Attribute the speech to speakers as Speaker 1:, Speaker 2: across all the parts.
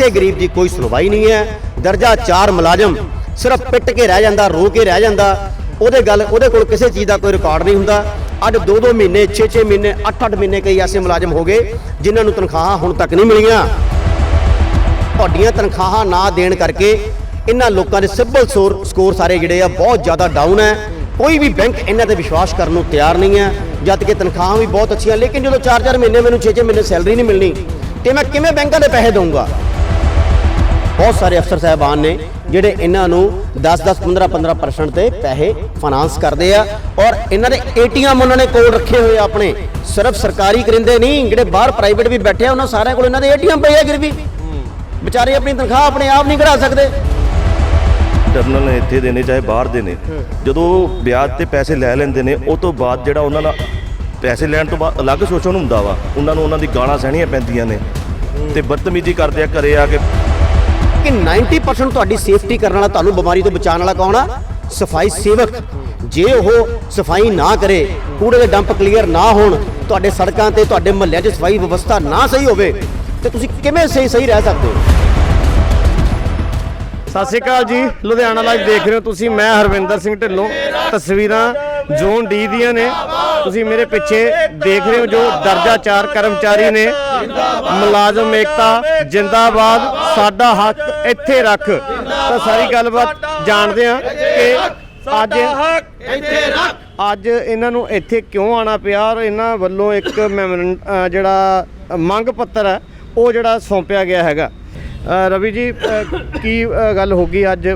Speaker 1: ਕਿਸੇ ਗਰੀਬ ਦੀ ਕੋਈ ਸੁਣਵਾਈ ਨਹੀਂ ਹੈ। ਦਰਜਾ 4 ਮੁਲਾਜ਼ਮ ਸਿਰਫ ਪਿੱਟ ਕੇ ਰਹਿ ਜਾਂਦਾ, ਰੋ ਕੇ ਰਹਿ ਜਾਂਦਾ। ਉਹਦੇ ਗੱਲ, ਉਹਦੇ ਕੋਲ ਕਿਸੇ ਚੀਜ਼ ਦਾ ਕੋਈ ਰਿਕਾਰਡ ਨਹੀਂ ਹੁੰਦਾ। ਅੱਜ 2-2 ਮਹੀਨੇ 6-6 ਮਹੀਨੇ 8-8 ਮਹੀਨੇ ਕਈ ਐਸੇ ਮੁਲਾਜ਼ਮ ਹੋ ਗਏ, ਜਿਨ੍ਹਾਂ ਨੂੰ ਤਨਖਾਹਾਂ ਹੁਣ ਤੱਕ ਨਹੀਂ ਮਿਲੀਆਂ। ਤੁਹਾਡੀਆਂ ਤਨਖਾਹਾਂ ਨਾ ਦੇਣ ਕਰਕੇ ਇਹਨਾਂ ਲੋਕਾਂ ਦੇ ਸਿਬਲ ਸਕੋਰ ਸਾਰੇ ਜਿਹੜੇ ਆ, ਬਹੁਤ ਜ਼ਿਆਦਾ ਡਾਊਨ ਹੈ। ਕੋਈ ਵੀ ਬੈਂਕ ਇਹਨਾਂ ਤੇ ਵਿਸ਼ਵਾਸ ਕਰਨ ਨੂੰ ਤਿਆਰ ਨਹੀਂ ਹੈ। ਜਦ ਕਿ ਤਨਖਾਹਾਂ ਵੀ ਬਹੁਤ ਅੱਛੀਆਂ, ਲੇਕਿਨ ਜਦੋਂ 4-4 ਮਹੀਨੇ ਮੈਨੂੰ 6-6 ਮਹੀਨੇ ਸੈਲਰੀ ਨਹੀਂ ਮਿਲਣੀ, ਤੇ ਮੈਂ ਕਿਵੇਂ ਬੈਂਕਾਂ ਦੇ ਪੈਸੇ ਦਊਂਗਾ? ਬਹੁਤ ਸਾਰੇ ਅਫਸਰ ਸਾਹਿਬਾਨ ਨੇ ਜਿਹੜੇ ਇਹਨਾਂ ਨੂੰ 10-10 15-15% ਤੇ ਪੈਸੇ ਫਾਈਨਾਂਸ ਕਰਦੇ ਆ ਔਰ ਇਹਨਾਂ ਦੇ ਏਟੀਐਮ ਉਹਨਾਂ ਨੇ ਕੋਲ ਰੱਖੇ ਹੋਏ ਆਪਣੇ। ਸਿਰਫ ਸਰਕਾਰੀ ਕਰਿੰਦੇ ਨਹੀਂ, ਜਿਹੜੇ ਬਾਹਰ ਪ੍ਰਾਈਵੇਟ ਵੀ ਬੈਠੇ ਆ, ਉਹਨਾਂ ਸਾਰਿਆਂ ਕੋਲ ਇਹਨਾਂ ਦੇ ਏਟੀਐਮ ਪਏ ਆ ਗਿਰਵੀ। ਵਿਚਾਰੇ ਆਪਣੀ ਤਨਖਾਹ ਆਪਣੇ ਆਪ ਨਹੀਂ ਕਢਾ ਸਕਦੇ।
Speaker 2: ਟਰਨਲ ਨੇ ਇੱਥੇ ਦੇ ਨੇ ਚਾਹੇ ਬਾਹਰ ਦੇ ਨੇ ਜਦੋਂ ਵਿਆਜ ਤੇ ਪੈਸੇ ਲੈ ਲੈਂਦੇ ਨੇ, ਉਹ ਤੋਂ ਬਾਅਦ ਜਿਹੜਾ ਉਹਨਾਂ ਦਾ ਪੈਸੇ ਲੈਣ ਤੋਂ ਬਾਅਦ ਅਲੱਗ ਸੋਚਣ ਹੁੰਦਾ ਵਾ। ਉਹਨਾਂ ਨੂੰ ਉਹਨਾਂ ਦੀ ਗਾਲਾਂ ਸਹਿਣੀਆਂ ਪੈਂਦੀਆਂ ਨੇ। ਤੇ ਬਦਤਮੀਜ਼ੀ ਕਰਦੇ ਆ ਘਰੇ ਆ ਕੇ।
Speaker 1: ਕਿ 90% ਤੁਹਾਡੀ ਸੇਫਟੀ ਕਰਨ ਵਾਲਾ, ਤੁਹਾਨੂੰ ਬਿਮਾਰੀ ਤੋਂ ਬਚਾਉਣ ਵਾਲਾ ਕੌਣ ਆ? ਸਫ਼ਾਈ ਸੇਵਕ। ਜੇ ਉਹ ਸਫ਼ਾਈ ਨਾ ਕਰੇ, ਕੂੜੇ ਦੇ ਡੰਪ ਕਲੀਅਰ ਨਾ ਹੋਣ, ਤੁਹਾਡੇ ਸੜਕਾਂ ਤੇ, ਤੁਹਾਡੇ ਮਹੱਲਿਆਂ 'ਚ ਸਫ਼ਾਈ ਵਿਵਸਥਾ ਨਾ ਸਹੀ ਹੋਵੇ, ਤੇ ਤੁਸੀਂ ਕਿਵੇਂ ਸਹੀ ਸਹੀ ਰਹਿ ਸਕਦੇ ਹੋ?
Speaker 3: ਸਤਿ ਸ਼੍ਰੀ ਅਕਾਲ ਜੀ। ਲੁਧਿਆਣਾ ਲਾਈਵ ਦੇਖ ਰਹੇ ਹੋ ਤੁਸੀਂ। ਮੈਂ ਹਰਵਿੰਦਰ ਸਿੰਘ ਢਿੱਲੋਂ। ਤਸਵੀਰਾਂ ਜ਼ੋਨ ਡੀ ਦੀਆਂ ਨੇ ਤੁਸੀਂ ਮੇਰੇ ਪਿੱਛੇ ਦੇਖ ਰਹੇ ਹੋ ਜੋ ਦਰਜਾ 4 ਕਰਮਚਾਰੀ ਨੇ। ਮੁਲਾਜ਼ਮ ਏਕਤਾ ਜਿੰਦਾਬਾਦ ਸਾਡਾ ਹੱਕ ਇੱਥੇ ਰੱਖ। ਤਾਂ ਸਾਰੀ ਗੱਲਬਾਤ ਜਾਣਦੇ ਆ ਕਿ ਅੱਜ ਅੱਜ ਇਹਨਾਂ ਨੂੰ ਇੱਥੇ ਕਿਉਂ ਆਣਾ ਪਿਆ ਔਰ ਇਹਨਾਂ ਵੱਲੋਂ ਇੱਕ ਜਿਹੜਾ ਮੰਗ ਪੱਤਰ ਹੈ ਉਹ ਜਿਹੜਾ ਸੌਂਪਿਆ ਗਿਆ ਹੈਗਾ। ਰਵੀ ਜੀ ਕੀ ਗੱਲ ਹੋ ਗਈ ਅੱਜ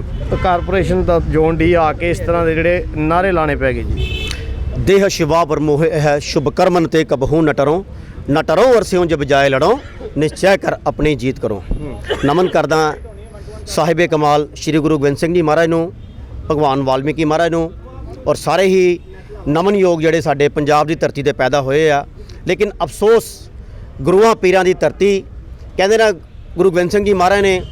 Speaker 3: ਕਾਰਪੋਰੇਸ਼ਨ ਦਾ ਜ਼ੋਨ ਡੀ ਆ ਕੇ ਇਸ ਤਰ੍ਹਾਂ ਦੇ ਜਿਹੜੇ ਨਾਰੇ ਲਾਣੇ ਪੈ ਗਏ ਜੀ?
Speaker 1: ਦੇਹ ਸ਼ਿਵਾ ਪਰ ਹੈ ਸ਼ੁਭ ਕਰਮਨ ਤੇ ਕਬਹੂ ਨ ਨਟਰੋਂ ਨ ਟਰੋ ਜਬ ਜਾਏ ਲੜੋ, ਨਿਸ਼ਚੈ ਕਰ ਆਪਣੀ ਜੀਤ ਕਰੋ। ਨਮਨ ਕਰਦਾ ਸਾਹਿਬੇ ਕਮਾਲ ਸ੍ਰੀ ਗੁਰੂ ਗੋਬਿੰਦ ਸਿੰਘ ਜੀ ਮਹਾਰਾਜ ਨੂੰ, ਭਗਵਾਨ ਵਾਲਮੀਕੀ ਮਹਾਰਾਜ ਨੂੰ, ਔਰ ਸਾਰੇ ਹੀ ਨਮਨ ਯੋਗ ਜਿਹੜੇ ਸਾਡੇ ਪੰਜਾਬ ਦੀ ਧਰਤੀ ਤੇ ਪੈਦਾ ਹੋਏ ਆ। ਲੇਕਿਨ ਅਫਸੋਸ ਗੁਰੂਆਂ ਪੀਰਾਂ ਦੀ ਧਰਤੀ, ਕਹਿੰਦੇ ਨਾ ਗੁਰੂ ਗੋਬਿੰਦ ਸਿੰਘ ਜੀ ਮਹਾਰਾਜ ਨੇ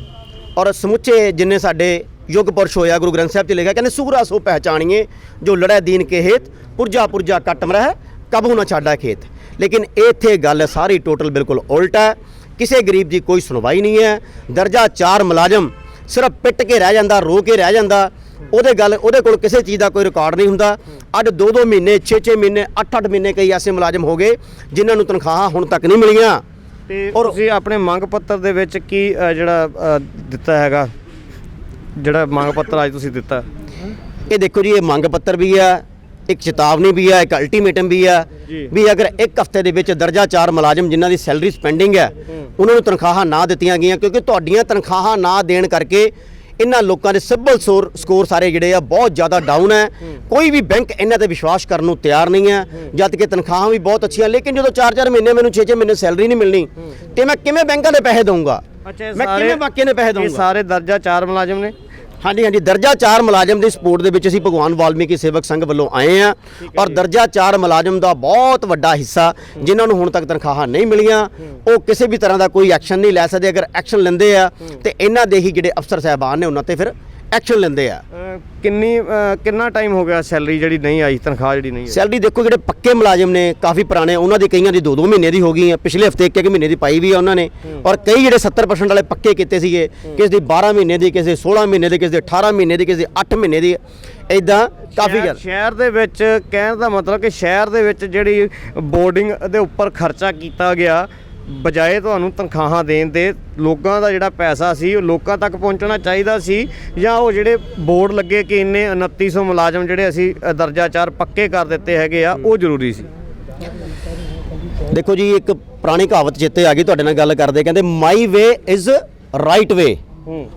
Speaker 1: ਔਰ ਸਮੁੱਚੇ ਜਿੰਨੇ ਸਾਡੇ ਯੁੱਗ ਪੁਰਸ਼ ਹੋਇਆ ਗੁਰੂ ਗ੍ਰੰਥ ਸਾਹਿਬ 'ਚ ਲਿਖਿਆ, ਕਹਿੰਦੇ ਸੂਰਾ ਸੋ ਪਹਿਚਾਣੀਏ, ਜੋ ਲੜੈ ਦੀਨ ਕੇ ਹੇਤ, ਪੁਰਜਾ ਪੁਰਜਾ ਕੱਟ ਮਰਹਿ, ਕਬਹੂ ਨਾ ਛਾਡਾ ਖੇਤ। ਲੇਕਿਨ ਇੱਥੇ ਗੱਲ ਸਾਰੀ ਟੋਟਲ ਬਿਲਕੁਲ ਉਲਟ ਹੈ। ਕਿਸੇ ਗਰੀਬ ਦੀ ਕੋਈ ਸੁਣਵਾਈ ਨਹੀਂ ਹੈ। ਦਰਜਾ 4 ਮੁਲਾਜ਼ਮ ਸਿਰਫ ਪਿੱਟ ਕੇ ਰਹਿ ਜਾਂਦਾ, ਰੋ ਕੇ ਰਹਿ ਜਾਂਦਾ। ਉਹਦੇ ਗੱਲ, ਉਹਦੇ ਕੋਲ ਕਿਸੇ ਚੀਜ਼ ਦਾ ਕੋਈ ਰਿਕਾਰਡ ਨਹੀਂ ਹੁੰਦਾ। ਅੱਜ 2-2 ਮਹੀਨੇ 6-6 ਮਹੀਨੇ 8-8 ਮਹੀਨੇ ਕਈ ਐਸੇ ਮੁਲਾਜ਼ਮ ਹੋ ਗਏ, ਜਿਨ੍ਹਾਂ ਨੂੰ ਤਨਖਾਹਾਂ ਹੁਣ ਤੱਕ ਨਹੀਂ ਮਿਲੀਆਂ।
Speaker 3: ਤੇ
Speaker 1: ਔਰ-
Speaker 3: ਤੁਸੀਂ ਆਪਣੇ ਮੰਗ ਪੱਤਰ ਦੇ ਵਿੱਚ ਕੀ ਅ, ਜਿਹੜਾ ਅ, ਦਿੱਤਾ ਹੈਗਾ? ਜਿਹੜਾ ਮੰਗ ਪੱਤਰ ਅੱਜ ਤੁਸੀਂ ਦਿੱਤਾ?
Speaker 1: ਇਹ ਦੇਖੋ ਜੀ ਇਹ ਮੰਗ ਪੱਤਰ ਵੀ ਆ ਇੱਕ ਚੇਤਾਵਨੀ ਵੀ ਆ ਇੱਕ ਅਲਟੀਮੇਟਮ ਵੀ ਆ
Speaker 3: ਜੀ।
Speaker 1: ਵੀ ਅਗਰ ਇੱਕ ਹਫ਼ਤੇ ਦੇ ਵਿੱਚ ਦਰਜਾ 4 ਮੁਲਾਜ਼ਮ ਜਿਨ੍ਹਾਂ ਦੀ ਸੈਲਰੀ ਸਪੈਂਡਿੰਗ ਹੈ। ਉਹਨਾਂ ਨੂੰ ਤਨਖਾਹਾਂ ਨਾ ਦਿੱਤੀਆਂ ਗਈਆਂ ਕਿਉਂਕਿ ਤੁਹਾਡੀਆਂ ਤਨਖਾਹਾਂ ਨਾ ਦੇਣ ਕਰਕੇ ਇਹਨਾਂ ਲੋਕਾਂ ਦੇ ਸਿਬਲ ਸਕੋਰ ਸਾਰੇ ਜਿਹੜੇ ਆ ਬਹੁਤ ਜ਼ਿਆਦਾ ਡਾਊਨ ਹੈ। ਕੋਈ ਵੀ ਬੈਂਕ ਇਹਨਾਂ ਤੇ ਵਿਸ਼ਵਾਸ ਕਰਨ ਨੂੰ ਤਿਆਰ ਨਹੀਂ ਹੈ। ਜਦ ਕਿ ਤਨਖਾਹਾਂ ਵੀ ਬਹੁਤ ਅੱਛੀਆਂ ਲੇਕਿਨ ਜਦੋਂ 4-4 ਮਹੀਨੇ ਮੈਨੂੰ 6-6 ਮਹੀਨੇ ਸੈਲਰੀ ਨਹੀਂ ਮਿਲਣੀ ਤੇ ਮੈਂ ਕਿਵੇਂ ਬੈਂਕਾਂ ਦੇ ਪੈਸੇ ਦਊਂਗਾ? ਮੈਂ ਕਿਵੇਂ ਬਾਕੀਆਂ ਦੇ ਪੈਸੇ
Speaker 3: ਇਹ
Speaker 1: ਦਊਂਗਾ?
Speaker 3: ਸਾਰੇ ਦਰਜਾ 4 ਮੁਲਾਜ਼ਮ ਨੇ।
Speaker 1: ਹਾਂਜੀ ਹਾਂਜੀ ਦਰਜਾ 4 ਮੁਲਾਜ਼ਮ ਦੀ ਸਪੋਰਟ ਦੇ ਵਿੱਚ ਅਸੀਂ ਭਗਵਾਨ ਵਾਲਮੀਕੀ ਸੇਵਕ ਸੰਘ ਵੱਲੋਂ ਆਏ ਆ ਔਰ ਦਰਜਾ 4 ਮੁਲਾਜ਼ਮ ਦਾ ਬਹੁਤ ਵੱਡਾ ਹਿੱਸਾ ਜਿਨ੍ਹਾਂ ਨੂੰ ਹੁਣ ਤੱਕ ਤਨਖਾਹਾਂ ਨਹੀਂ ਮਿਲੀਆਂ ਉਹ ਕਿਸੇ ਵੀ ਤਰ੍ਹਾਂ ਦਾ ਕੋਈ ਐਕਸ਼ਨ ਨਹੀਂ ਲੈ ਸਕਦੇ। ਅਗਰ ਐਕਸ਼ਨ ਲੈਂਦੇ ਆ ਤੇ ਇਹਨਾਂ ਦੇ ਹੀ ਜਿਹੜੇ ਅਫਸਰ ਸਾਹਿਬਾਨ ਨੇ ਉਹਨਾਂ ਤੇ ਫਿਰ ਐਕਸ਼ਨ ਲੈਂਦੇ ਆ।
Speaker 3: ਕਿੰਨੀ ਕਿੰਨਾ ਟਾਈਮ ਹੋ ਗਿਆ ਸੈਲਰੀ ਜਿਹੜੀ ਨਹੀਂ ਆਈ ਤਨਖਾਹ ਜਿਹੜੀ ਨਹੀਂ ਆਈ?
Speaker 1: ਸੈਲਰੀ ਦੇਖੋ ਜਿਹੜੇ ਪੱਕੇ ਮੁਲਾਜ਼ਮ ਨੇ ਕਾਫੀ ਪੁਰਾਣੇ ਉਹਨਾਂ ਦੀ ਕਈਆਂ ਦੀ 2-2 ਮਹੀਨੇ ਦੀ ਹੋ ਗਈ ਹੈ ਪਿਛਲੇ ਹਫ਼ਤੇ ਇੱਕ ਇੱਕ ਮਹੀਨੇ ਦੀ ਪਾਈ ਵੀ ਆ ਉਹਨਾਂ ਨੇ। ਔਰ ਕਈ ਜਿਹੜੇ 70% ਵਾਲੇ ਪੱਕੇ ਕੀਤੇ ਸੀਗੇ ਕਿਸੇ ਦੀ 12 ਮਹੀਨੇ ਦੀ ਕਿਸੇ ਦੀ 16 ਮਹੀਨੇ ਦੀ ਕਿਸੇ ਦੀ 18 ਮਹੀਨੇ ਦੀ ਕਿਸੇ ਦੀ 8 ਮਹੀਨੇ ਦੀ ਇਦਾਂ ਕਾਫੀ ਜ਼ਿਆਦਾ
Speaker 3: ਸ਼ਹਿਰ ਦੇ ਵਿੱਚ ਕਹਿਣ ਦਾ ਮਤਲਬ ਕਿ ਸ਼ਹਿਰ ਦੇ ਵਿੱਚ ਜਿਹੜੀ ਬੋਰਡਿੰਗ ਦੇ ਉੱਪਰ ਖਰਚਾ ਕੀਤਾ ਗਿਆ ਬਜਾਏ ਤੁਹਾਨੂੰ ਤਨਖਾਹਾਂ ਦੇਣ ਦੇ ਲੋਕਾਂ ਦਾ ਜਿਹੜਾ ਪੈਸਾ ਸੀ ਉਹ ਲੋਕਾਂ ਤੱਕ ਪਹੁੰਚਣਾ ਚਾਹੀਦਾ ਸੀ ਜਾਂ ਉਹ ਜਿਹੜੇ ਬੋਰਡ ਲੱਗੇ ਕਿ ਇੰਨੇ 2900 ਮੁਲਾਜ਼ਮ ਜਿਹੜੇ ਅਸੀਂ ਦਰਜਾ 4 ਪੱਕੇ ਕਰ ਦਿੱਤੇ ਹੈਗੇ ਆ ਉਹ ਜ਼ਰੂਰੀ ਸੀ।
Speaker 1: ਦੇਖੋ ਜੀ ਇੱਕ ਪੁਰਾਣੀ ਕਹਾਵਤ ਚੇਤੇ ਆ ਗਈ ਤੁਹਾਡੇ ਨਾਲ ਗੱਲ ਕਰਦੇ ਕਹਿੰਦੇ ਮਾਈ ਵੇ ਇਜ਼ ਰਾਈਟ ਵੇ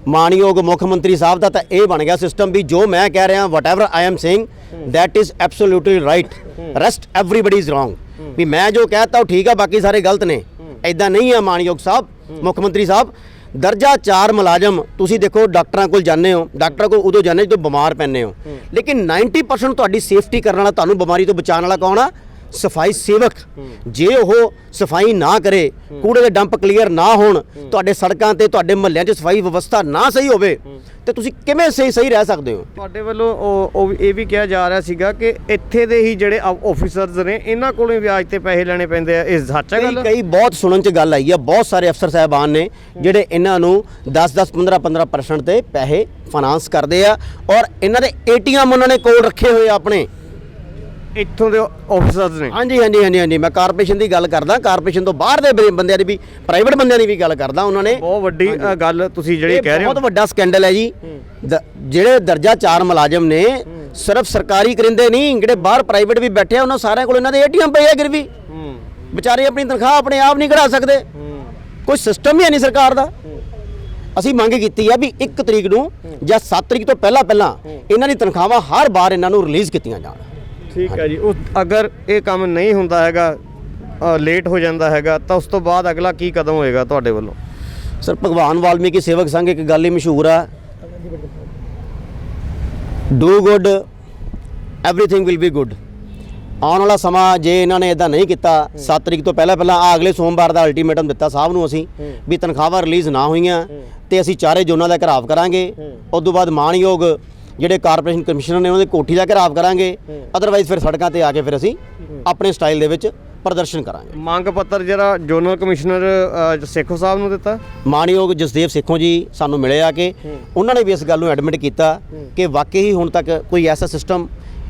Speaker 1: ਮਾਨਯੋਗ ਮੁੱਖ ਮੰਤਰੀ ਸਾਹਿਬ ਦਾ ਤਾਂ ਇਹ ਬਣ ਗਿਆ ਸਿਸਟਮ ਵੀ ਜੋ ਮੈਂ ਕਹਿ ਰਿਹਾ whatever I am saying that is absolutely right rest everybody is wrong ਵੀ ਮੈਂ ਜੋ ਕਹਿਤਾ ਉਹ ਠੀਕ ਆ ਬਾਕੀ ਸਾਰੇ ਗਲਤ ਨੇ। ਐਦਾਂ ਨਹੀਂ ਆ ਮਾਨਯੋਗ ਸਾਹਿਬ ਮੁੱਖ ਮੰਤਰੀ ਸਾਹਿਬ ਦਰਜਾ 4 ਮੁਲਾਜ਼ਮ ਤੁਸੀਂ ਦੇਖੋ ਡਾਕਟਰਾਂ ਕੋਲ ਜਾਂਦੇ ਹੋ ਡਾਕਟਰਾਂ ਕੋਲ ਉਦੋਂ ਜਾਂਦੇ ਜਦੋਂ ਬਿਮਾਰ ਪੈਂਦੇ ਹੋ। ਲੇਕਿਨ 90% ਤੁਹਾਡੀ ਸੇਫਟੀ ਕਰਨ ਵਾਲਾ ਤੁਹਾਨੂੰ ਬਿਮਾਰੀ ਤੋਂ ਬਚਾਉਣ ਵਾਲਾ ਕੌਣ ਆ? ਸਫ਼ਾਈ ਸੇਵਕ ਜੇ ਉਹ ਸਫ਼ਾਈ ਨਾ ਕਰੇ ਕੂੜੇ ਦੇ ਡੰਪ ਕਲੀਅਰ ਨਾ ਹੋਣ ਤੁਹਾਡੇ ਸੜਕਾਂ ਤੇ ਤੁਹਾਡੇ ਮਹੱਲਿਆਂ 'ਚ ਸਫ਼ਾਈ ਵਿਵਸਥਾ ਨਾ ਸਹੀ ਹੋਵੇ ਤੇ ਤੁਸੀਂ ਕਿਵੇਂ ਸਹੀ ਸਹੀ ਰਹਿ ਸਕਦੇ ਹੋ?
Speaker 3: ਤੁਹਾਡੇ ਵੱਲੋਂ ਉਹ ਉਹ ਇਹ ਵੀ ਕਿਹਾ ਜਾ ਰਿਹਾ ਸੀਗਾ ਕਿ ਇੱਥੇ ਦੇ ਹੀ ਜਿਹੜੇ ਆਫੀਸਰਸ ਨੇ ਇਹਨਾਂ ਕੋਲੋਂ ਵਿਆਜ ਤੇ ਪੈਸੇ ਲੈਣੇ ਪੈਂਦੇ ਆ ਇਹ ਸੱਚ ਗੱਲ?
Speaker 1: ਕਈ ਬਹੁਤ ਸੁਣਨ ਚ ਗੱਲ ਆਈ ਆ ਬਹੁਤ ਸਾਰੇ ਅਫਸਰ ਸਾਹਿਬਾਨ ਨੇ ਜਿਹੜੇ ਇਹਨਾਂ ਨੂੰ 10 10 15 15% ਤੇ ਪੈਸੇ ਫਾਈਨਾਂਸ ਕਰਦੇ ਆ ਔਰ ਇਹਨਾਂ ਦੇ ਏਟੀਐਮ ਉਹਨਾਂ ਨੇ ਕੋਲ ਰੱਖੇ ਹੋਏ ਆ ਆਪਣੇ।
Speaker 3: ਇੱਥੋਂ ਦੇ ਆਫੀਸਰਸ ਨੇ।
Speaker 1: ਹਾਂਜੀ ਹਾਂਜੀ ਹਾਂਜੀ ਹਾਂਜੀ। ਮੈਂ ਕਾਰਪੋਰੇਸ਼ਨ ਦੀ ਗੱਲ ਕਰਦਾ। ਕਾਰਪੋਰੇਸ਼ਨ ਤੋਂ ਬਾਹਰ ਦੇ ਬੰ- ਬੰਦਿਆਂ ਦੀ ਵੀ ਪ੍ਰਾਈਵੇਟ ਬੰਦਿਆਂ ਦੀ ਵੀ ਗੱਲ ਕਰਦਾ ਉਹਨਾਂ ਨੇ।
Speaker 3: ਬਹੁਤ ਵੱਡੀ ਅ, ਗੱਲ ਤੁਸੀਂ ਜਿਹੜੀ
Speaker 1: ਇਹ
Speaker 3: ਕਹਿ ਰਹੇ ਹੋ।
Speaker 1: ਬਹੁਤ ਵੱਡਾ ਸਕੈਂਡਲ ਹੈ ਜੀ। ਦ- ਜਿਹੜੇ ਦਰਜਾ 4 ਮੁਲਾਜ਼ਮ ਨੇ ਸਿਰਫ ਸਰਕਾਰੀ ਕਰਿੰਦੇ ਨਹੀਂ ਜਿਹੜੇ ਬਾਹਰ ਪ੍ਰਾਈਵੇਟ ਵੀ ਬੈਠੇ ਆ ਉਹਨਾਂ ਸਾਰਿਆਂ ਕੋਲ ਇਹਨਾਂ ਦੇ ਏਟੀਐਮ ਪਏ ਆ ਗਿਰਵੀ
Speaker 3: ਹੂੰ।
Speaker 1: ਵਿਚਾਰੇ ਆਪਣੀ ਤਨਖਾਹ ਆਪਣੇ ਆਪ ਨਹੀਂ ਕਢਾ ਸਕਦੇ। ਕੋਈ ਸਿਸਟਮ ਹੀ ਹੈ ਨਹੀਂ ਸਰਕਾਰ ਦਾ। ਅਸੀਂ ਮੰਗ ਕੀਤੀ ਹੈ ਵੀ 1 ਤਰੀਕ ਨੂੰ ਜਾਂ 7 ਤਰੀਕ ਤੋਂ ਪਹਿਲਾਂ ਪਹਿਲਾਂ ਇਹਨਾਂ ਦੀ ਤਨਖਾਹਾਂ ਹਰ ਵਾਰ ਇਹਨਾਂ ਨੂੰ ਰਿਲੀਜ਼ ਕੀਤੀਆਂ ਜਾਣ।
Speaker 3: ਠੀਕ ਹੈ ਜੀ। ਉਹ ਅਗਰ ਇਹ ਕੰਮ ਨਹੀਂ ਹੁੰਦਾ ਹੈਗਾ ਲੇਟ ਹੋ ਜਾਂਦਾ ਹੈਗਾ ਤਾਂ ਉਸ ਤੋਂ ਬਾਅਦ ਅਗਲਾ ਕੀ ਕਦਮ ਹੋਏਗਾ ਤੁਹਾਡੇ ਵੱਲੋਂ?
Speaker 1: ਸਰ ਭਗਵਾਨ ਵਾਲਮੀਕੀ ਸੇਵਕ ਸੰਘ ਇੱਕ ਗੱਲ ਹੀ ਮਸ਼ਹੂਰ ਆ। Do good everything will be good ਆਉਣ ਵਾਲਾ ਸਮਾਂ ਜੇ ਇਹਨਾਂ ਨੇ ਇਦਾਂ ਨਹੀਂ ਕੀਤਾ 7 ਤਰੀਕ ਤੋਂ ਪਹਿਲਾਂ ਪਹਿਲਾਂ ਆ ਅਗਲੇ ਸੋਮਵਾਰ ਦਾ ਅਲਟੀਮੇਟਮ ਦਿੱਤਾ ਸਾਹਿਬ ਨੂੰ ਅਸੀਂ ਵੀ ਤਨਖਾਹਾਂ ਰਿਲੀਜ਼ ਨਾ ਹੋਈਆਂ ਤੇ ਅਸੀਂ ਚਾਰੇ ਜ਼ੋਨਾਂ ਦਾ ਘਰਾਵ ਕਰਾਂਗੇ। ਉਸ ਤੋਂ ਬਾਅਦ ਮਾਣਯੋਗ ਜਿਹੜੇ ਕਾਰਪੋਰੇਸ਼ਨ ਕਮਿਸ਼ਨਰ ਨੇ ਉਹਨਾਂ ਦੀ ਕੋਠੀ ਦਾ ਘਰਾਵ ਕਰਾਂਗੇ ਅਦਰਵਾਈਜ਼ ਫਿਰ ਸੜਕਾਂ ਤੇ ਆ ਕੇ ਫਿਰ ਅਸੀਂ ਆਪਣੇ ਸਟਾਈਲ ਦੇ ਵਿੱਚ ਪ੍ਰਦਰਸ਼ਨ ਕਰਾਂਗੇ।
Speaker 3: ਮੰਗ ਪੱਤਰ ਜਿਹੜਾ ਜਨਰਲ ਕਮਿਸ਼ਨਰ ਸੇਖੋ ਸਾਹਿਬ ਨੂੰ ਦਿੱਤਾ?
Speaker 1: ਮਾਨਯੋਗ ਜਸਦੇਵ ਸੇਖੋਂ ਜੀ ਸਾਨੂੰ ਮਿਲੇ ਆ ਕੇ। ਉਹਨਾਂ ਨੇ ਵੀ ਇਸ ਗੱਲ ਨੂੰ ਐਡਮਿਟ ਕੀਤਾ ਕਿ ਵਾਕਈ ਹੀ ਹੁਣ ਤੱਕ ਕੋਈ ਐਸਾ ਸਿਸਟਮ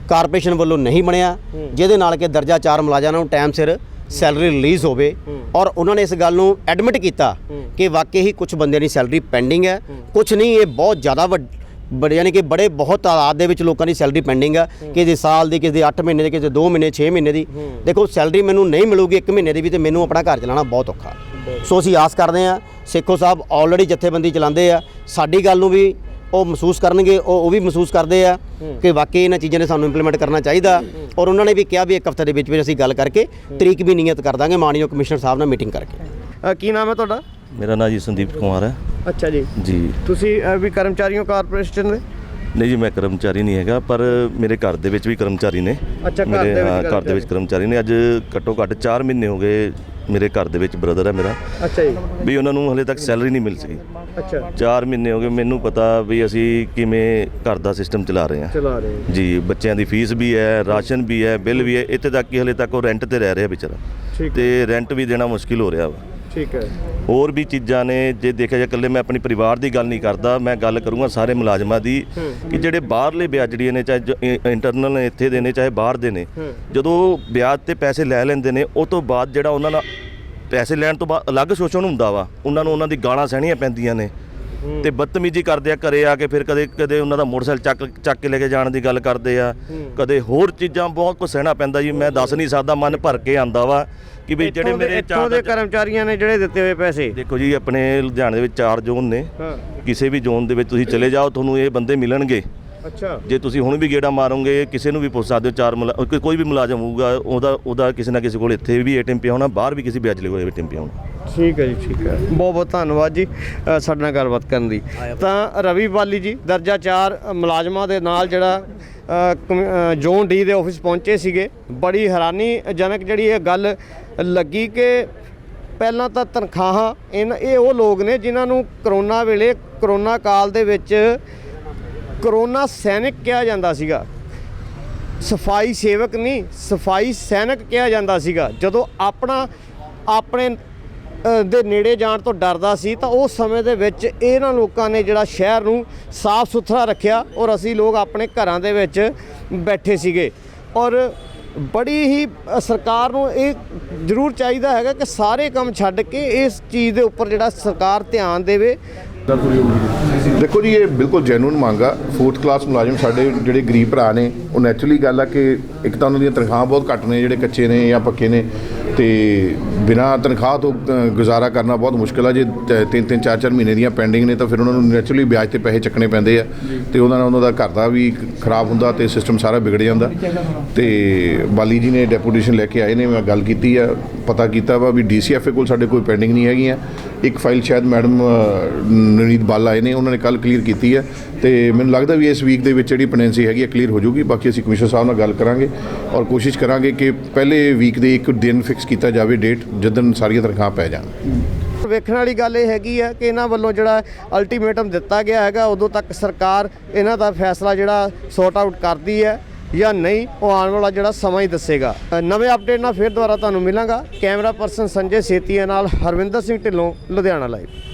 Speaker 1: ਕਾਰਪੋਰੇਸ਼ਨ ਵੱਲੋਂ ਨਹੀਂ ਬਣਿਆ ਜਿਹਦੇ ਨਾਲ ਕਿ ਦਰਜਾ 4 ਮੁਲਾਜ਼ਮਾਂ ਨੂੰ ਟਾਈਮ ਸਿਰ ਸੈਲਰੀ ਰਿਲੀਜ਼ ਹੋਵੇ। ਔਰ ਉਹਨਾਂ ਨੇ ਇਸ ਗੱਲ ਨੂੰ ਐਡਮਿਟ ਕੀਤਾ ਕਿ ਵਾਕਈ ਹੀ ਕੁਝ ਬੰਦਿਆਂ ਦੀ ਸੈਲਰੀ ਪੈਂਡਿੰਗ ਹੈ। ਕੁਝ ਨਹੀਂ ਇਹ ਬਹੁਤ ਜ਼ਿਆਦਾ ਵੱਡ ਬੜੇ ਯਾਨੀ ਕਿ ਬੜੇ ਬਹੁਤ ਤਾਦਾਦ ਦੇ ਵਿੱਚ ਲੋਕਾਂ ਦੀ ਸੈਲਰੀ ਪੈਂਡਿੰਗ ਆ ਕਿਸੇ ਦੀ ਸਾਲ ਦੀ ਕਿਸੇ ਦੀ 8 ਮਹੀਨੇ ਦੀ ਕਿਸੇ ਦੀ 2 ਮਹੀਨੇ 6 ਮਹੀਨੇ ਦੀ। ਦੇਖੋ ਸੈਲਰੀ ਮੈਨੂੰ ਨਹੀਂ ਮਿਲੂਗੀ 1 ਮਹੀਨੇ ਦੀ ਵੀ ਤੇ ਮੈਨੂੰ ਆਪਣਾ ਘਰ ਚਲਾਉਣਾ ਬਹੁਤ ਔਖਾ। ਸੋ ਅਸੀਂ ਆਸ ਕਰਦੇ ਆ ਸੇਖੋ ਸਾਹਿਬ ਆਲਰੇਡੀ ਜਥੇਬੰਦੀ ਚਲਾਉਂਦੇ ਆ। ਸਾਡੀ ਗੱਲ ਨੂੰ ਵੀ ਉਹ ਮਹਿਸੂਸ ਕਰਨਗੇ ਉਹ ਉਹ ਵੀ ਮਹਿਸੂਸ ਕਰਦੇ ਆ ਕਿ ਵਾਕਈ ਇਹਨਾਂ ਚੀਜ਼ਾਂ ਨੇ ਸਾਨੂੰ ਇੰਪਲੀਮੈਂਟ ਕਰਨਾ ਚਾਹੀਦਾ। ਔਰ ਉਹਨਾਂ ਨੇ ਵੀ ਕਿਹਾ ਵੀ ਇੱਕ ਹਫ਼ਤੇ ਦੇ ਵਿੱਚ ਵਿੱਚ ਅਸੀਂ ਗੱਲ ਕਰਕੇ ਤਰੀਕ ਵੀ ਨਿਯਤ ਕਰ ਦਾਂਗੇ ਮਾਨਯੋਗ ਕਮਿਸ਼ਨਰ ਸਾਹਿਬ ਨਾਲ ਮੀਟਿੰਗ ਕਰਕੇ।
Speaker 3: ਕੀ ਨਾਮ ਹੈ ਤੁਹਾਡਾ?
Speaker 2: ਮੇਰਾ ਨਾਂ ਜੀ ਸੰਦੀਪ ਕੁਮਾਰ ਹੈ।
Speaker 3: ਅੱਛਾ ਜੀ।
Speaker 2: ਜੀ।
Speaker 3: ਤੁਸੀਂ ਵੀ ਕਰਮਚਾਰੀਓ ਕਾਰਪੋਰੇਸ਼ਨ ਦੇ?
Speaker 2: ਨਹੀਂ ਜੀ ਮੈਂ ਕਰਮਚਾਰੀ ਨਹੀਂ ਹੈਗਾ ਪਰ ਮੇਰੇ ਘਰ ਦੇ ਵਿੱਚ ਵੀ ਕਰਮਚਾਰੀ ਨੇ।
Speaker 3: ਅੱਛਾ, ਘਰ
Speaker 2: ਮੇਰੇ
Speaker 3: ਦੇ ਵਿੱਚ
Speaker 2: ਹਾਂ, ਘਰ ਦੇ ਵਿੱਚ ਕਰਮਚਾਰੀ ਨੇ। ਅੱਜ ਘੱਟੋ ਘੱਟ 4 ਮਹੀਨੇ ਹੋ ਗਏ ਮੇਰੇ ਘਰ ਦੇ ਵਿੱਚ ਬ੍ਰਦਰ ਹੈ ਮੇਰਾ।
Speaker 3: ਅੱਛਾ ਜੀ।
Speaker 2: ਵੀ ਉਹਨਾਂ ਨੂੰ ਹਲੇ ਤੱਕ ਸੈਲਰੀ ਨਹੀਂ ਮਿਲ ਸਕੀ।
Speaker 3: ਅੱਛਾ।
Speaker 2: 4 ਮਹੀਨੇ ਹੋ ਗਏ ਮੈਨੂੰ ਪਤਾ ਵੀ ਅਸੀਂ ਕਿਵੇਂ ਘਰ ਦਾ ਸਿਸਟਮ ਚਲਾ ਰਹੇ ਹਾਂ।
Speaker 3: ਚਲਾ ਰਹੇ ਹੋ।
Speaker 2: ਜੀ ਬੱਚਿਆਂ ਦੀ ਫੀਸ ਵੀ ਹੈ ਰਾਸ਼ਨ ਵੀ ਹੈ ਬਿੱਲ ਵੀ ਹੈ ਇੱਥੇ ਤੱਕ ਕਿ ਹਲੇ ਤੱਕ ਉਹ ਰੈਂਟ ਤੇ ਰਹਿ ਰਿਹਾ ਵਿਚਾਰਾ।
Speaker 3: ਠੀਕ
Speaker 2: ਤੇ ਰੈਂਟ ਵੀ ਦੇਣਾ ਮੁਸ਼ਕਿਲ ਹੋ ਰਿਹਾ ਵਾ।
Speaker 3: ਠੀਕ ਹੈ।
Speaker 2: ਹੋਰ ਵੀ ਚੀਜ਼ਾਂ ਨੇ ਜੇ ਦੇਖਿਆ ਜਾਏ ਇਕੱਲੇ ਮੈਂ ਆਪਣੀ ਪਰਿਵਾਰ ਦੀ ਗੱਲ ਨਹੀਂ ਕਰਦਾ ਮੈਂ ਗੱਲ ਕਰੂੰਗਾ ਸਾਰੇ ਮੁਲਾਜ਼ਮਾਂ ਦੀ ਕਿ ਜਿਹੜੇ ਬਾਹਰਲੇ ਵਿਆਜੜੀਏ ਨੇ ਚਾਹੇ ਇੰਟਰਨਲ ਨੇ ਇੱਥੇ ਦੇ ਨੇ ਚਾਹੇ ਬਾਹਰ ਦੇ ਨੇ ਜਦੋਂ ਵਿਆਜ ਤੇ ਪੈਸੇ ਲੈ ਲੈਂਦੇ ਨੇ ਉਹ ਤੋਂ ਬਾਅਦ ਜਿਹੜਾ ਉਹਨਾਂ ਨਾਲ ਪੈਸੇ ਲੈਣ ਤੋਂ ਬਾਅਦ ਅਲੱਗ ਸੋਚਣ ਹੁੰਦਾ ਵਾ ਉਹਨਾਂ ਨੂੰ ਉਹਨਾਂ ਦੀ ਗਾਲਾਂ ਸਹਿਣੀਆਂ ਪੈਂਦੀਆਂ ਨੇ। ਤੇ ਬਦਤਮੀਜੀ ਕਰਦੇ ਆ ਘਰੇ ਆ ਕੇ ਫਿਰ ਕਦੇ ਕਦੇ ਉਹਨਾਂ ਦਾ ਮੋਟਰਸਾਈਕਲ ਚੱਕ ਚੱਕ ਕੇ ਲੈ ਕੇ ਜਾਣ ਦੀ ਗੱਲ ਕਰਦੇ ਆ। ਕਦੇ ਹੋਰ ਚੀਜ਼ਾਂ ਬਹੁਤ ਕੁਝ ਸਹਿਣਾ ਪੈਂਦਾ ਜੀ। ਮੈਂ ਦੱਸ ਨਹੀਂ ਸਕਦਾ ਮਨ ਭਰ ਕੇ ਆਂਦਾ ਵਾ ਕਿ ਵੀ ਜਿਹੜੇ ਮੇਰੇ
Speaker 3: ਇੱਥੋਂ ਦੇ ਕਰਮਚਾਰੀਆਂ ਨੇ ਜਿਹੜੇ ਦਿੱਤੇ ਹੋਏ ਪੈਸੇ?
Speaker 2: ਦੇਖੋ ਜੀ ਆਪਣੇ ਲੁਧਿਆਣੇ ਦੇ ਵਿੱਚ ਚਾਰ ਜ਼ੋਨ ਨੇ। ਕਿਸੇ ਵੀ ਜ਼ੋਨ ਦੇ ਵਿੱਚ ਤੁਸੀਂ ਚਲੇ ਜਾਓ ਤੁਹਾਨੂੰ ਇਹ ਬੰਦੇ ਮਿਲਣਗੇ।
Speaker 3: ਅੱਛਾ।
Speaker 2: ਜੇ ਤੁਸੀਂ ਹੁਣ ਵੀ ਗੇੜਾ ਮਾਰੋਗੇ ਕਿਸੇ ਨੂੰ ਵੀ ਪੁੱਛ ਸਕਦੇ ਹੋ ਚਾਰ ਕੋਈ- ਵੀ ਮੁਲਾਜ਼ਮ ਹੋਊਗਾ ਉਹਦਾ ਉਹਦਾ ਕਿਸੇ ਨਾ ਕਿਸੇ ਕੋਲ ਇੱਥੇ ਵੀ ਏਟੀਐਮ ਪਿਆ ਹੋਣਾ ਬਾਹਰ ਵੀ ਕਿਸੇ ਵਿਆਜਲੇ ਕੋਲ ਏਟੀਐਮ ਪਿਆ ਹੋਣਾ।
Speaker 3: ਠੀਕ ਹੈ ਜੀ ਠੀਕ ਹੈ। ਬਹੁਤ ਬਹੁਤ ਧੰਨਵਾਦ ਜੀ ਅ, ਸਾਡੇ ਨਾਲ ਗੱਲਬਾਤ ਕਰਨ ਦੀ। ਤਾਂ ਰਵੀ ਬਾਲੀ ਜੀ ਦਰਜਾ 4 ਮੁਲਾਜ਼ਮਾਂ ਦੇ ਨਾਲ ਜਿਹੜਾ ਅ, ਕਮ- ਅ, ਜ਼ੋਨ ਡੀ ਦੇ ਆਫਿਸ ਪਹੁੰਚੇ ਸੀਗੇ। ਬੜੀ ਹੈਰਾਨੀਜਨਕ ਜਿਹੜੀ ਇਹ ਗੱਲ ਲੱਗੀ ਕਿ ਪਹਿਲਾਂ ਤਾਂ ਤਨਖਾਹਾਂ ਇਨ ਇਹ ਉਹ ਲੋਕ ਨੇ ਜਿਨ੍ਹਾਂ ਨੂੰ ਕਰੋਨਾ ਵੇਲੇ ਕਰੋਨਾ ਕਾਲ ਦੇ ਵਿੱਚ ਕਰੋਨਾ ਸੈਨਿਕ ਕਿਹਾ ਜਾਂਦਾ ਸੀਗਾ। ਸਫ਼ਾਈ ਸੇਵਕ ਨਹੀਂ ਸਫ਼ਾਈ ਸੈਨਿਕ ਕਿਹਾ ਜਾਂਦਾ ਸੀਗਾ। ਜਦੋਂ ਆਪਣਾ ਆਪਣੇ ਦੇ ਨੇੜੇ ਜਾਣ ਤੋਂ ਡਰਦਾ ਸੀ, ਤਾਂ ਉਸ ਸਮੇਂ ਦੇ ਵਿੱਚ ਇਹਨਾਂ ਲੋਕਾਂ ਨੇ ਜਿਹੜਾ ਸ਼ਹਿਰ ਨੂੰ ਸਾਫ਼ ਸੁਥਰਾ ਰੱਖਿਆ ਔਰ ਅਸੀਂ ਲੋਕ ਆਪਣੇ ਘਰਾਂ ਦੇ ਵਿੱਚ ਬੈਠੇ ਸੀਗੇ। ਔਰ ਬੜੀ ਹੀ ਸਰਕਾਰ ਨੂੰ ਇਹ ਜ਼ਰੂਰ ਚਾਹੀਦਾ ਹੈਗਾ ਕਿ ਸਾਰੇ ਕੰਮ ਛੱਡ ਕੇ ਇਸ ਚੀਜ਼ ਦੇ ਉੱਪਰ ਜਿਹੜਾ ਸਰਕਾਰ ਧਿਆਨ ਦੇਵੇ।
Speaker 4: ਦੇਖੋ ਜੀ, ਇਹ ਬਿਲਕੁਲ ਜੈਨੂਨ ਮੰਗ ਆ। ਫੋਰਥ ਕਲਾਸ ਮੁਲਾਜ਼ਮ ਸਾਡੇ ਜਿਹੜੇ ਗਰੀਬ ਭਰਾ ਨੇ, ਉਹ ਨੈਚੁਰਲੀ ਗੱਲ ਆ ਕਿ ਇੱਕ ਤਾਂ ਉਹਨਾਂ ਦੀਆਂ ਤਨਖਾਹਾਂ ਬਹੁਤ ਘੱਟ ਨੇ, ਜਿਹੜੇ ਕੱਚੇ ਨੇ ਜਾਂ ਪੱਕੇ ਨੇ। ਤੇ ਬਿਨਾਂ ਤਨਖਾਹ ਤੋਂ ਗੁਜ਼ਾਰਾ ਕਰਨਾ ਬਹੁਤ ਮੁਸ਼ਕਲ ਆ। ਜੇ ਤਿੰਨ ਤਿੰਨ, ਚਾਰ ਚਾਰ ਮਹੀਨੇ ਦੀਆਂ ਪੈਂਡਿੰਗ ਨੇ ਤਾਂ ਫਿਰ ਉਹਨਾਂ ਨੂੰ ਨੈਚੁਰਲੀ ਵਿਆਜ ਤੇ ਪੈਸੇ ਚੱਕਣੇ ਪੈਂਦੇ ਆ ਤੇ ਉਹਨਾਂ ਨਾਲ ਉਹਨਾਂ ਦਾ ਘਰ ਦਾ ਵੀ ਖਰਾਬ ਹੁੰਦਾ ਤੇ ਸਿਸਟਮ ਸਾਰਾ ਵਿਗੜ ਜਾਂਦਾ। ਤੇ ਬਾਲੀ ਜੀ ਨੇ ਡੈਪੂਟੇਸ਼ਨ ਲੈ ਕੇ ਆਏ ਨੇ, ਮੈਂ ਗੱਲ ਕੀਤੀ ਆ, ਪਤਾ ਕੀਤਾ ਵਾ ਵੀ ਡੀਸੀਐਫਏ ਕੋਲ ਸਾਡੇ ਕੋਈ ਪੈਂਡਿੰਗ ਨਹੀਂ ਹੈਗੀਆਂ। ਇੱਕ ਫਾਈਲ ਸ਼ਾਇਦ ਮੈਡਮ ਨਵਨੀਤ ਬਾਲ ਆਏ ਨੇ, ਉਹਨਾਂ ਨੇ ਕੱਲ ਕਲੀਅਰ ਕੀਤੀ ਹੈ। ਤੇ ਮੈਨੂੰ ਲੱਗਦਾ ਵੀ ਇਸ ਵੀਕ ਦੇ ਵਿੱਚ ਜਿਹੜੀ ਪੈਂਡੈਂਸੀ ਹੈਗੀ ਹੈ ਕਲੀਅਰ ਹੋ ਜਾਊਗੀ। ਬਾਕੀ ਅਸੀਂ ਕਮਿਸ਼ਨਰ ਸਾਹਿਬ ਨਾਲ ਗੱਲ ਕਰਾਂਗੇ ਔਰ ਕੋਸ਼ਿਸ਼ ਕਰਾਂਗੇ ਕਿ ਪਹਿਲੇ ਵੀਕ ਦੇ ਇੱਕ ਦਿਨ ਫਿਕਸ ਕੀਤਾ ਜਾਵੇ ਡੇਟ ਜਦੋਂ ਸਾਰੀਆਂ ਤਨਖਾਹ ਪੈ ਜਾਣ।
Speaker 3: ਵੇਖਣ ਵਾਲੀ ਗੱਲ ਇਹ ਹੈਗੀ ਹੈ ਕਿ ਇਹਨਾਂ ਵੱਲੋਂ ਜਿਹੜਾ ਅਲਟੀਮੇਟਮ ਦਿੱਤਾ ਗਿਆ ਹੈਗਾ, ਉਦੋਂ ਤੱਕ ਸਰਕਾਰ ਇਹਨਾਂ ਦਾ ਫੈਸਲਾ ਜਿਹੜਾ ਸੌਟ ਆਊਟ ਕਰਦੀ ਹੈ। ਜਾਂ ਨਹੀਂ, ਉਹ ਆਉਣ ਵਾਲਾ ਜਿਹੜਾ ਸਮਾਂ ਹੀ ਦੱਸੇਗਾ। ਨਵੇਂ ਅਪਡੇਟ ਨਾਲ ਫਿਰ ਦੁਬਾਰਾ ਤੁਹਾਨੂੰ ਮਿਲਾਂਗਾ। ਕੈਮਰਾ ਪਰਸਨ ਸੰਜੇ ਸੇਤੀਆ ਨਾਲ ਹਰਵਿੰਦਰ ਸਿੰਘ ਢਿੱਲੋਂ, ਲੁਧਿਆਣਾ ਲਾਈਵ